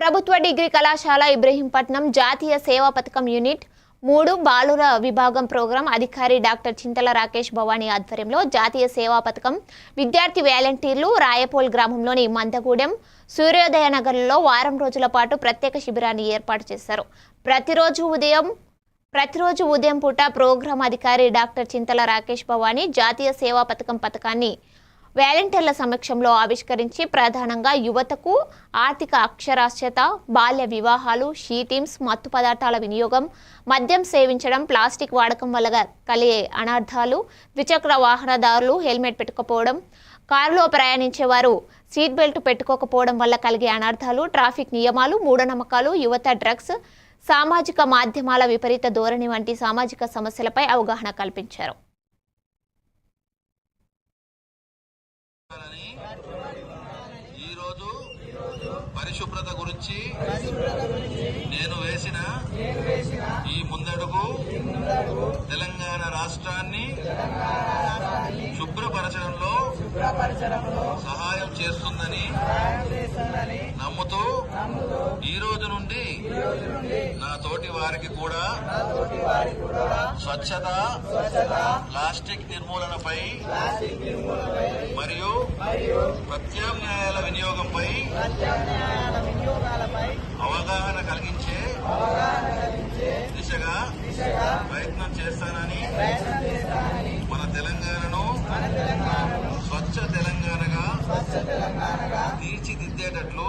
ప్రభుత్వ డిగ్రీ కళాశాల ఇబ్రహీంపట్నం జాతీయ సేవా పథకం యూనిట్ మూడు బాలుర విభాగం ప్రోగ్రాం అధికారి డాక్టర్ చింతల రాకేష్ భవానీ ఆధ్వర్యంలో జాతీయ సేవా పథకం విద్యార్థి వాలంటీర్లు రాయపోల్ గ్రామంలోని మందగూడెం సూర్యోదయ నగర్లో వారం రోజుల పాటు ప్రత్యేక శిబిరాన్ని ఏర్పాటు చేశారు. ప్రతిరోజు ఉదయం ప్రతిరోజు ఉదయం పూట ప్రోగ్రాం అధికారి డాక్టర్ చింతల రాకేష్ భవానీ జాతీయ సేవా పథకం పథకాన్ని వాలంటీర్ల సమక్షంలో ఆవిష్కరించి ప్రధానంగా యువతకు ఆర్థిక అక్షరాస్యత బాల్య వివాహాలు షీటీమ్స్ మత్తు పదార్థాల వినియోగం మద్యం సేవించడం ప్లాస్టిక్ వాడకం వల్ల కలిగే అనర్థాలు ద్విచక్ర వాహనదారులు హెల్మెట్ పెట్టుకోకపోవడం కారులో ప్రయాణించేవారు సీట్ బెల్ట్ పెట్టుకోకపోవడం వల్ల కలిగే అనర్థాలు ట్రాఫిక్ నియమాలు మూఢనమ్మకాలు యువత డ్రగ్స్ సామాజిక మాధ్యమాల విపరీత ధోరణి వంటి సామాజిక సమస్యలపై అవగాహన కల్పించారు. పరిశుభ్రత గురించి నేను వేసిన ఈ ముందడుగు తెలంగాణ రాష్ట్రాన్ని శుభ్రపరచడంలో సహాయం చేస్తుందని ఈ రోజు నుండి నా తోటి వారికి కూడా స్వచ్ఛత ప్లాస్టిక్ నిర్మూలనపై మరియు ప్రత్యామ్నాయాల వినియోగంపై అవగాహన కలిగించే దిశగా ప్రయత్నం చేస్తానని మన తెలంగాణను స్వచ్ఛ తెలంగాణగా తీర్చిదిద్దేటట్లు